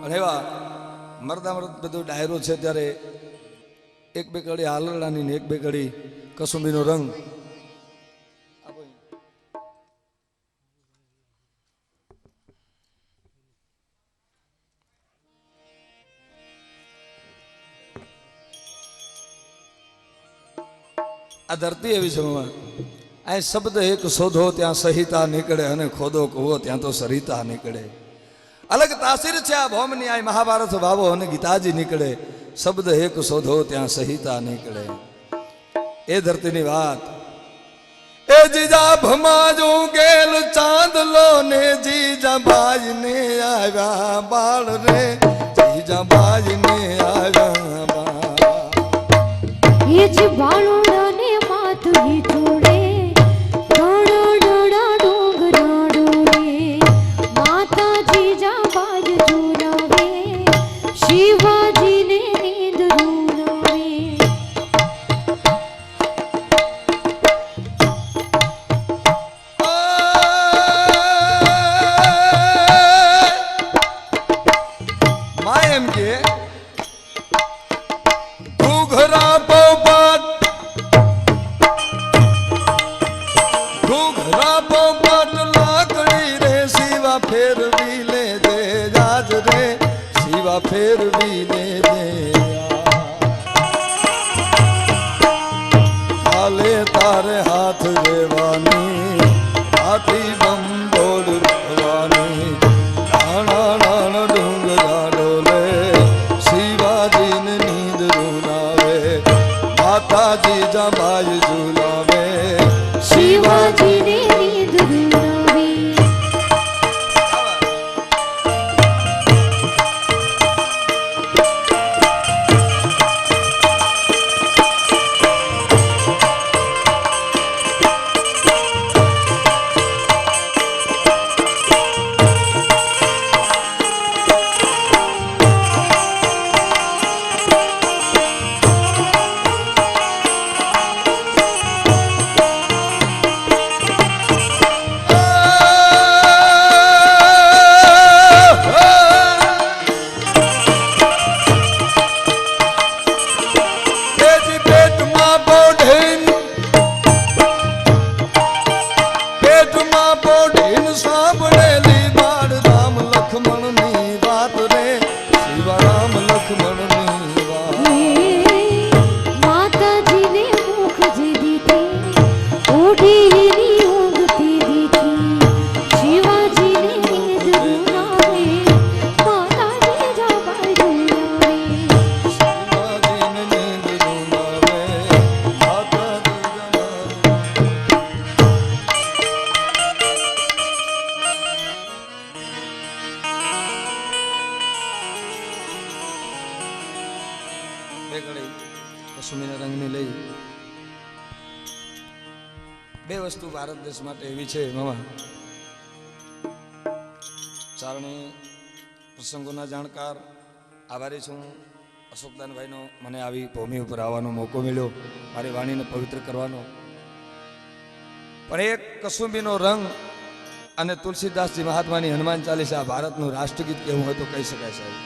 પણ એવા મરદા મરદ બધું ડાયરો છે ત્યારે એક બે કડી હાલરડાની ને એક બે કડી કસુંબીનો રંગ. આ ધરતી એવી છે આ શબ્દ એક શોધો ત્યાં સહિતા નીકળે અને ખોદો કૂવો ત્યાં તો સરિતા નીકળે. અલગ તાસીર છે આ ભૌમની, આ મહાભારત વાવો અને ગીતાજી નીકળે. શબ્દ એક શોધો, ત્યાં સહિતા નીકળે. એ ધરતીની વાત. એ જીજા ભમાજો ગેલ ચાંદલો ને જીજા ભાઈ ને આવ્યા બાળ રે. જીજા તારે હાથ દેવાની દેશ માટે એવી છે, મામા. ચારણી પ્રસંગોના જાણકાર આભારી છું. અશોકદાનભાઈનો મને આવી ભૂમિ ઉપર આવવાનો મોકો મળ્યો. મારી વાણીને પવિત્ર કરવાનો. પણ એક કસુંબીનો રંગ અને તુલસીદાસજી મહાત્માની હનુમાન ચાલીસા ભારતનું રાષ્ટ્રગીત કેવું હોય તો કહી શકાય, સાહેબ.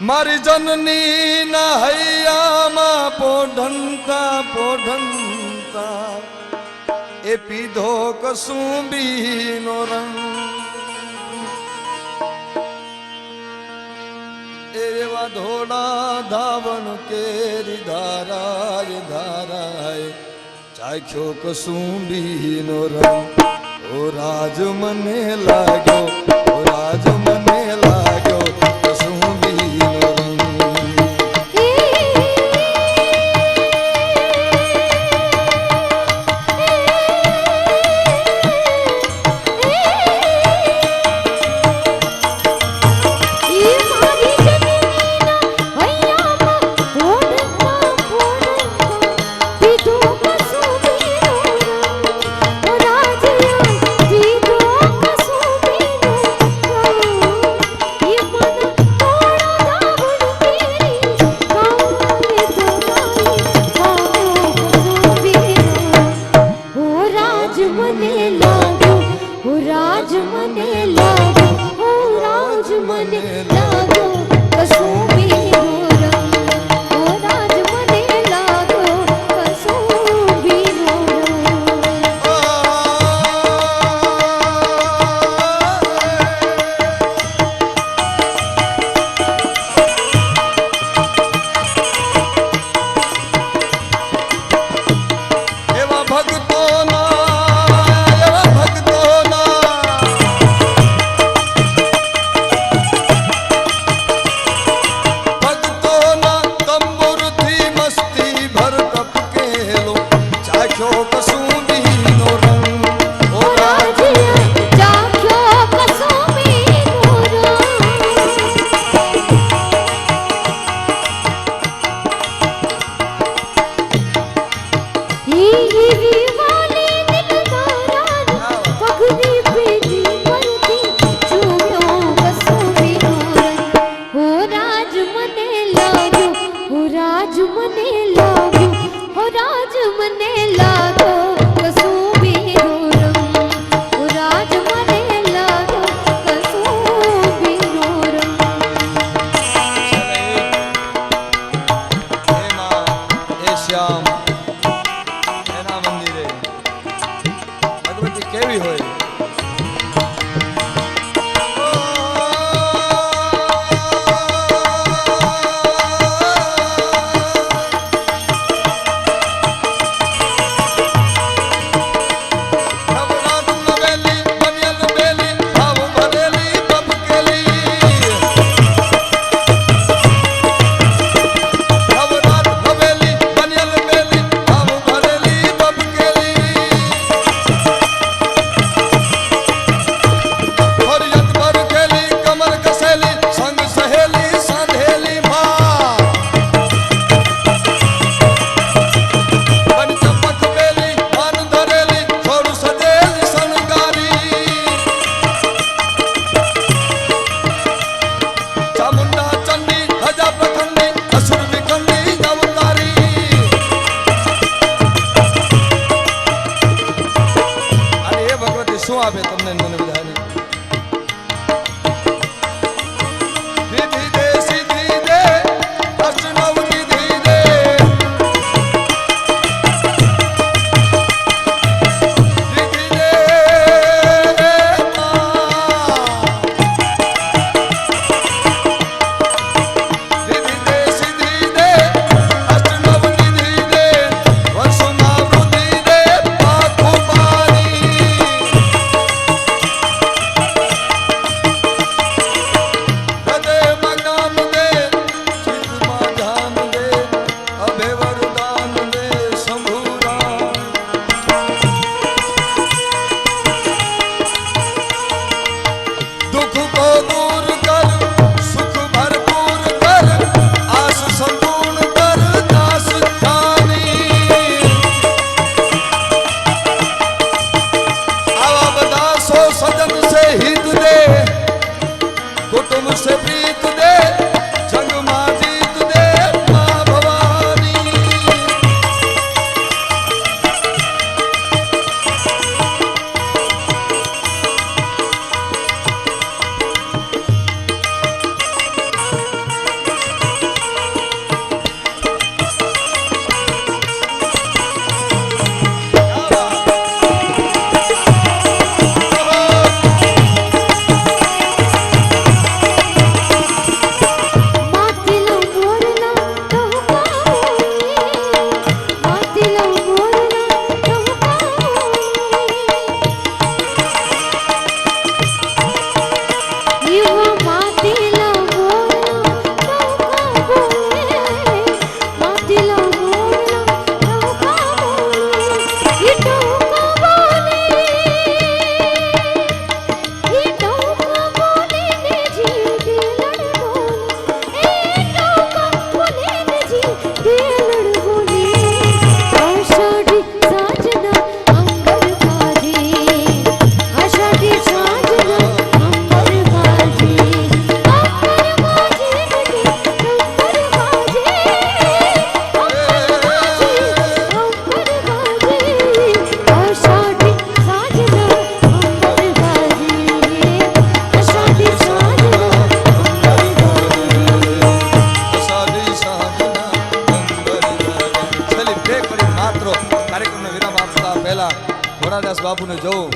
મારી જનની ના હૈયામાં પોઢંતા પોઢંતા પીધો કસુંબીનો રંગ. એવા ધોળા ધાવણ કેરી ધારાય ધારાય, ચાખ્યો કસુંબીનો રંગ. ઓ રાજ મને લાગ્યો મને से हित दे कुटुंब से प्रीत दे दे બાપુને જોઉં.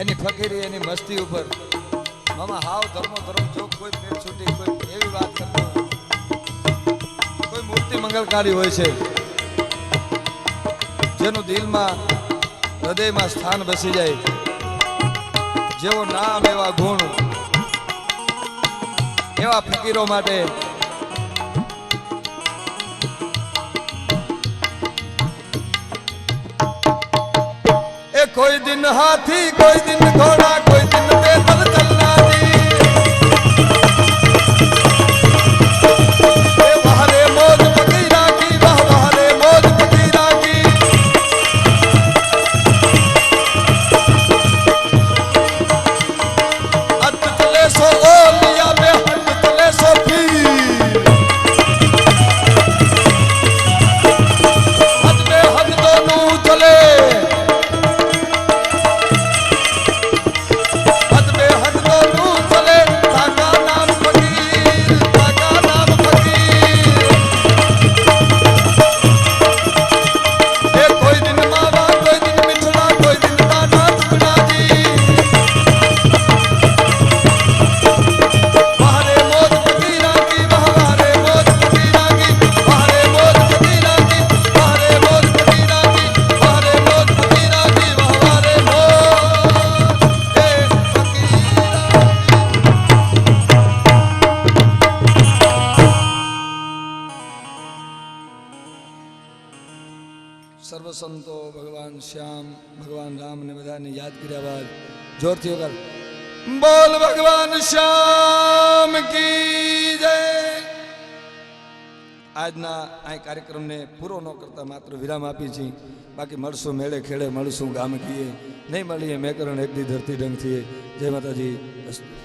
એની ફકીરી, એની મસ્તી ઉપર. મામા, હાવ ધર્મો ધર્મ જો કોઈ પેટ છૂટી, કોઈ એવી વાત કરતો કોઈ મૂર્તિ મંગલકારી હોય છે, જેનું દિલમાં, હૃદયમાં સ્થાન બસી જાય. જેવો નામ એવા ગુણ, એવા ફકીરો માટે કોઈ દિન હાથી કોઈ દિન ઘોડા કોઈ દિન પેદલ ચલનારી ભગવાન રામ ને બધાને યાદ કર્યા બાદ જોરથી વગર બોલ ભગવાન શ્યામ કી જય. આજના આ કાર્યક્રમને પૂરો ન કરતા માત્ર વિરામ આપી છીએ. બાકી મળશું મેળે ખેડે, મળશું ગામ કીએ. નહીં મળીએ મેકરણ એકદી ધરતી ઢંગથી જય માતાજી. અસ્તુ